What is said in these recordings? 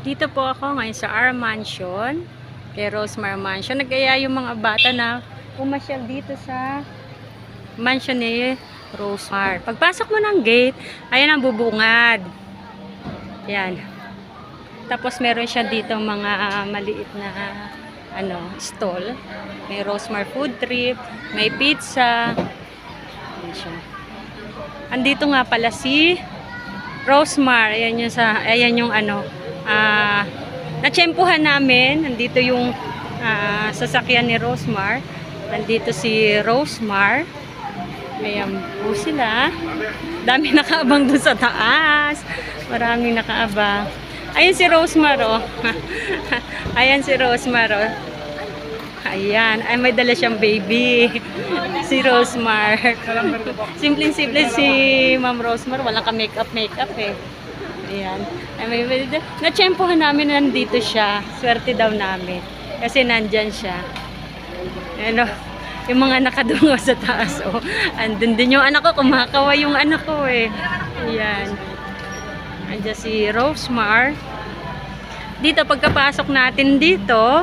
Dito po ako ngayon sa R Mansion, kay Rosemar Mansion. Nagaya yung mga bata na pumasyal dito sa mansion ni Rosemar. Pagpasok mo ng gate, ayan ang bubungad. Yan. Tapos meron siya dito mga maliit na ano, stall. May Rosemar food trip, may pizza. Andito nga pala si Rosemar. Ayan yung sa ayan yung ano ah natsyempuhan namin. Nandito yung ah, sasakyan ni Rosemar. Nandito si Rosemar. Ayan po sila. Dami nakaabang doon sa taas. Maraming nakaabang. Ayan si Rosemar, oh. Ayan si Rosemar, oh. Ayan. Ay, may dala siyang baby. si Rosemar. Simpleng-simple si Ma'am Rosemar. Walang ka-makeup, makeup eh. Ayan. Ay, may, may, natsyempohan namin na nandito siya. Swerte daw namin. Kasi nandyan siya. Ano, yung mga nakadungo sa taas, oh. Andun din yung anak ko, kumakawa yung anak ko eh. Ayan. Andiyan si Rosemar. Dito, pagkapasok natin dito,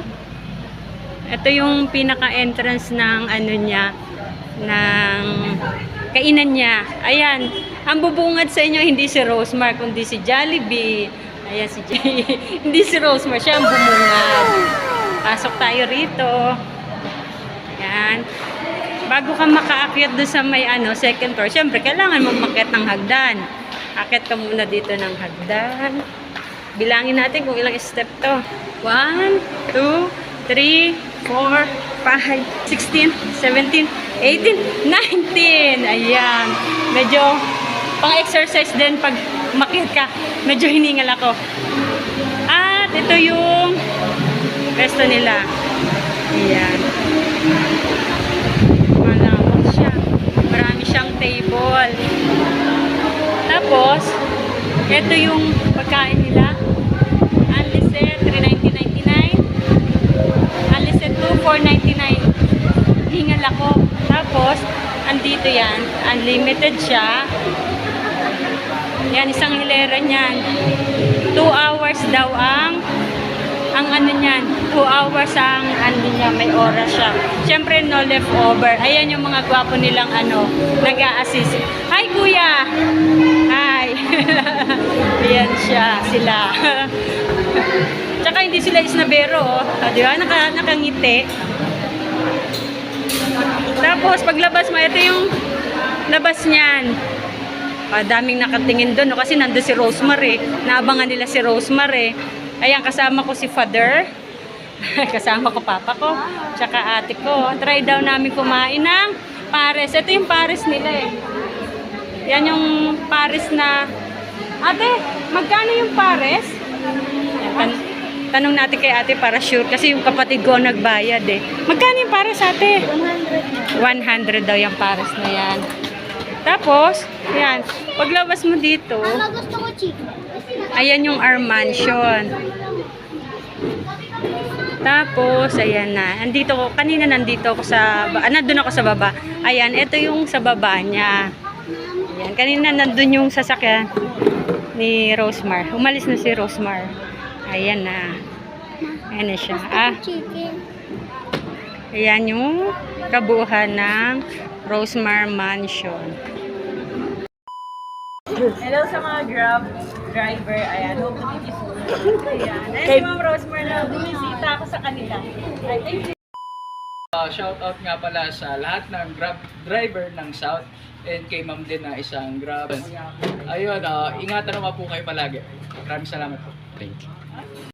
ito yung pinaka-entrance ng ano niya, ng kainan niya. Ayan, ang bubungad sa inyo hindi si Rosemar, kundi si Jollibee. Ayan si Jay. hindi si Rosemar, siya ang bumungad. Pasok tayo rito. Ayan. Bago ka makaakyat doon sa may ano, second floor, syempre kailangan mo makyat ng hagdan. Akyat ka muna dito ng hagdan. Bilangin natin kung ilang step to. 1, 2, 3, 4, 5, 16, 17, 18, 19. Ayan. Medyo pang-exercise din pag makyat ka. Medyo hiningal ako. At ito yung resto nila. Ayan. Malawak siya. Marami siyang table. Tapos, ito yung pagkain nila. 499. Hingal ako. Tapos, andito yan. Unlimited siya. Yan, isang hilera niyan. 2 hours daw ang ang ano niyan, 2 hours ang ano niya, may oras siya. Siyempre, no leftover. Ayan yung mga gwapo nilang ano, nag assist Hi, kuya! Hi! Ayan siya, sila. Tsaka hindi sila isnabero, oh. Ah, di ba? Naka, nakangiti. Tapos, paglabas mo, ito yung labas niyan. Ah, daming nakatingin doon no? kasi nando si Rosemar eh. Naabangan nila si Rosemar eh. Ayan, kasama ko si Father. kasama ko papa ko. Tsaka ate ko. Try daw namin kumain ng pares. Ito yung pares nila eh. Yan yung pares na... Ate, magkano yung pares? Yan, tan- tanong natin kay ate para sure. Kasi yung kapatid ko nagbayad eh. Magkano yung pares ate? 100 daw yung pares na yan. Tapos, yan. Paglabas mo dito, ayan yung our mansion. Tapos, ayan na. Andito ko, kanina nandito ako sa, ah, nandun ako sa baba. Ayan, ito yung sa baba niya. Ayan, kanina nandun yung sasakyan ni Rosemar. Umalis na si Rosemar. Ayan na. Ayan na siya. Ah, ayan yung kabuuhan ng Rosemar Mansion. Hello sa mga Grab driver. Ayan, hope to meet you soon. Ayan. Ayan si Ma'am Rosemar na bumisita ako sa kanila. I thank you. Uh, shout out nga pala sa lahat ng Grab driver ng South and kay Ma'am din na isang Grab. Ayun, uh, ingatan naman po kayo palagi. Maraming salamat po. frente.